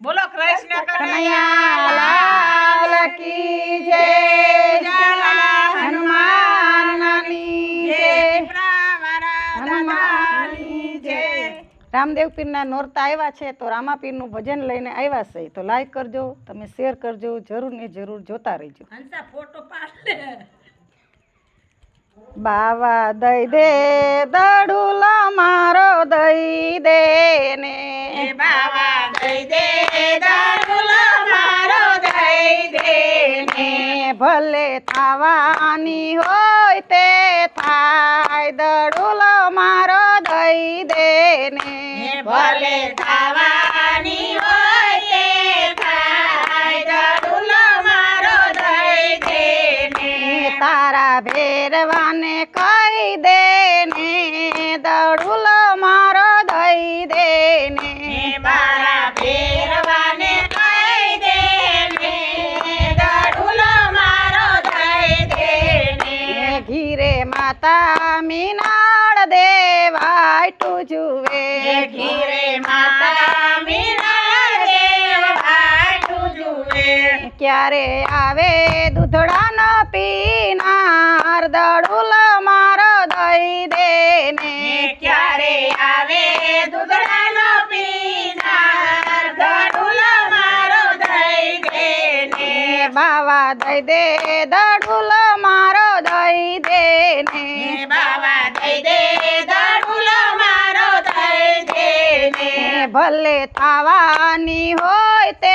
બોલો કૃષ્ણ કનૈયા લાલ કી જય રામદેવ પીરના નોરતા આવ્યા છે તો રામાપીરનું ભજન લઈને આવ્યા છે તો લાઈક કરજો તમે શેર કરજો જરૂર ને જરૂર જોતા રહેજો. બાવા દઈ દે દડુલા મારો દઈ દે. ભલે થાવાની હોય તે થાય દડુલો મારો દઈ દે ને ભલે થવાની મીનાળ દેવાય તું જુએ ઘીરે માતા મીનાળ દેવાય ભાટુ જુએ ક્યારે આવે દૂધડાનો પીનાર દડુલ મારો દઈ દે ને ક્યારે આવે દૂધડાનો પીનાર દડુલ માર દઈ દે ને બાવા દઈ દે દડુલ ભલે થાવાની હોય તે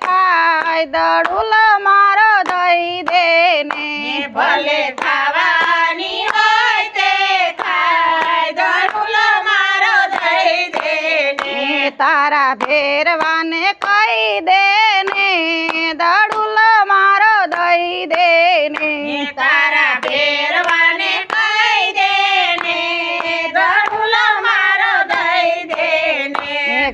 થાય દડુલ મારો દઈ દે ને ભલે થાવાની હોય તે થાય દડુલ મારો દઈ દે ને ને તારા ભેરવાને કહી દે ને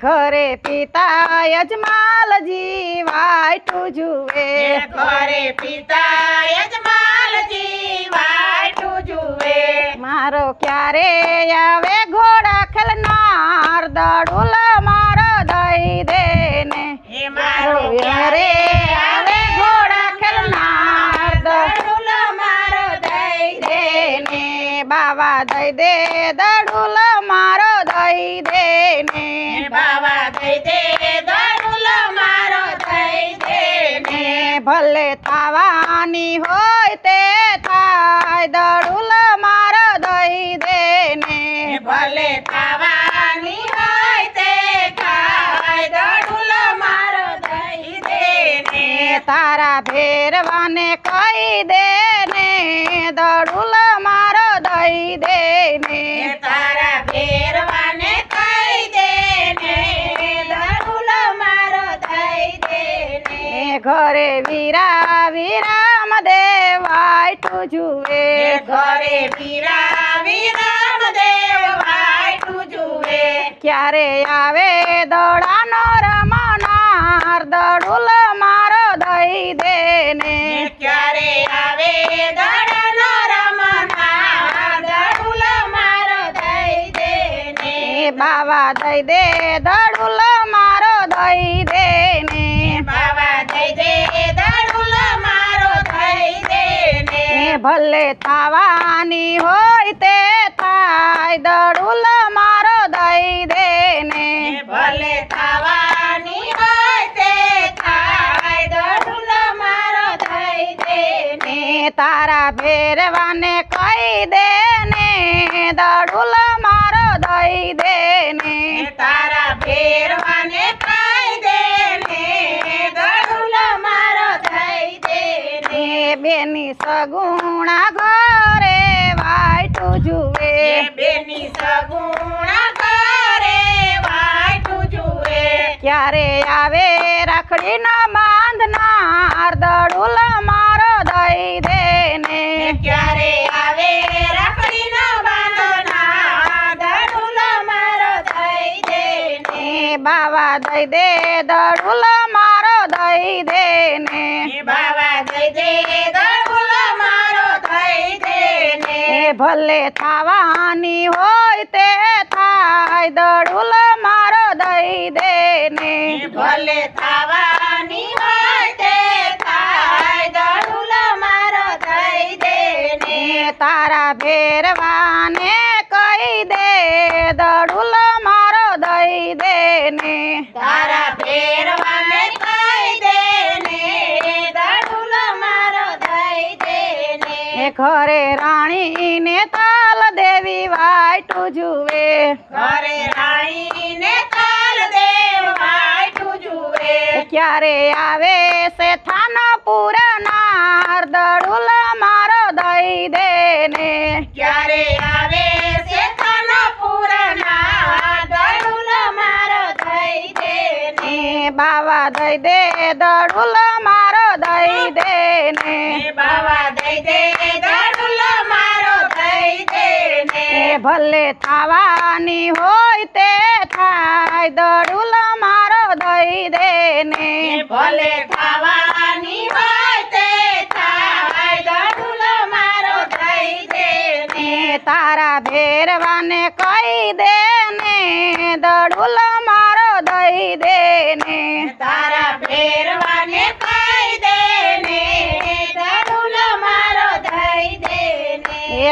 ઘરે પિતા યજમાલજી વાયટું જુએ. ઘરે પિતા યજમાલજી વાટું જુએ. મારો ક્યારે આવે ઘોડા ખેલનાર દડુલ મારો દઈ દે ને હે મારો ક્યારે આવે ઘોડા ખેલનાર દડુલ મારો દઈ દેને. દે ને બાવા દઈ દે થાવાની હોય તે થાય દડુલ મારો દઈ દે ને ભલે ખાવાની હોય તે ખાય દારૂલો મારો દઈ દે ને ને તારા ભેરવાને કહી દે ને દડુલ મારો દઈ દે ને તારા ઘરે વીરા વિરામ દેવાય તું જુએ. ઘરે વીરા વિરામ દેવ વાટું જુએ. ક્યારે આવે દોડાનો રમનાર દડુલ મારો દઈ દેને. ક્યારે આવે દડનો રમનાર દડુલ મારો દઈ દેને. બાવા દઈ દે દડુલ મારો દઈ દે ભલે તાવાની હોય તે થાય દડુલ મારો દઈ દે ને ભલે તાવાની હોય તે થાય દડુલ મારો દઈ દે ને તારા ભેરવાને કહી દે ને દડુલ મારો દઈ દે ને તારા ભેરવાને કહી દે ને દડુલ મારો દઈ દે ને બેની બેની સગુણા ઘરે વાટું જુએ. બેની સગુણા ઘરે વાટું જુએ. ક્યારે આવે રાખડી ના બાંધનાર દડુલ મારો દઈ દે ને ક્યારે આવે રાખડી નો બાંધના દડુલો મારો દઈ દે ને ને બાવા દઈ દે દડુલ મારો દઈ દે ને બાવા દઈ દે દડુલો મારો દઈ દે ને એ ભલે થવાની હોય તે થાય દડુલ મારો દઈ દે ભલે થવાની હોય તે થાય દડુલ મારો દઈ દે ને ને તારા ભેરવાને કહી દે દડુલ મારો દઈ દે ને તારા ભેરવાને ને ને ઘરે દેવી વાટું જુએ. અરે રાણી ને કાલ દેવ વાટું જુએ ક્યારે આવે છે થાનો પૂરનાર? દડુલ મારો દઈ દે ને ક્યારે આવે છે તનો પૂરના દડુલ મારો દઈ દે ને બાવા દઈ દે દડુલ મારો દઈ દે ને એ બાવા દઈ દે દડુલો મારો દઈ દે ને એ ભલે થાવાની હોય તે થાય દડુલ મારો દઈ દે ને ભલે થવાની હોય તે થાય દડુલો મારો દઈ દે ને તારા ભેરવાને કહી દે ને દડુલ મારો દઈ દે ને તારા ભેરવાને કહી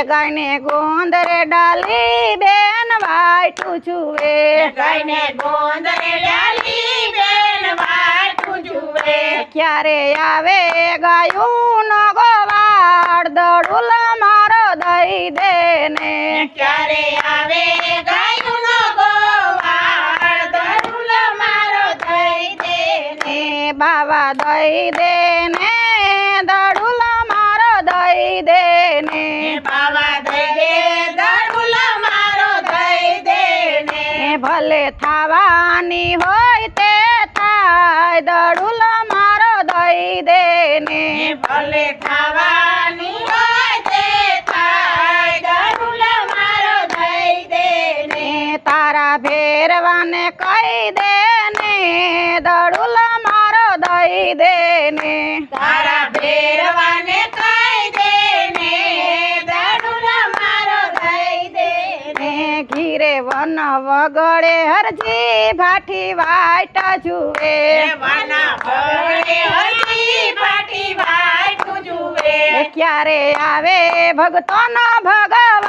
ગાયને ગોંદરે ડાલી બેન વાટું જુએ. ગાયને ગોંદરે ડાલી બેન વાટું જુએ. ક્યારે આવે ગાયું નો ગોવાળ દડુલ મારો દઈ દે ને ક્યારે આવે ગાયનો ગોવાળ દડુલ મારો દઈ દે ને બાવા દઈ દે થાવાની હોય તે થાય. દડુલ મારો દઈ દે ને ભલે ખાવાની હોય તે થાય. દડુલો મારો દઈ દે ને ને તારા ભેરવાને કહી દે વન વગડે હરજી ભાઠી વાટા જુએ. વન વગડે હરજી ભાઠી વાટું જુએ. ક્યારે આવે ભગતોનો ભગવાન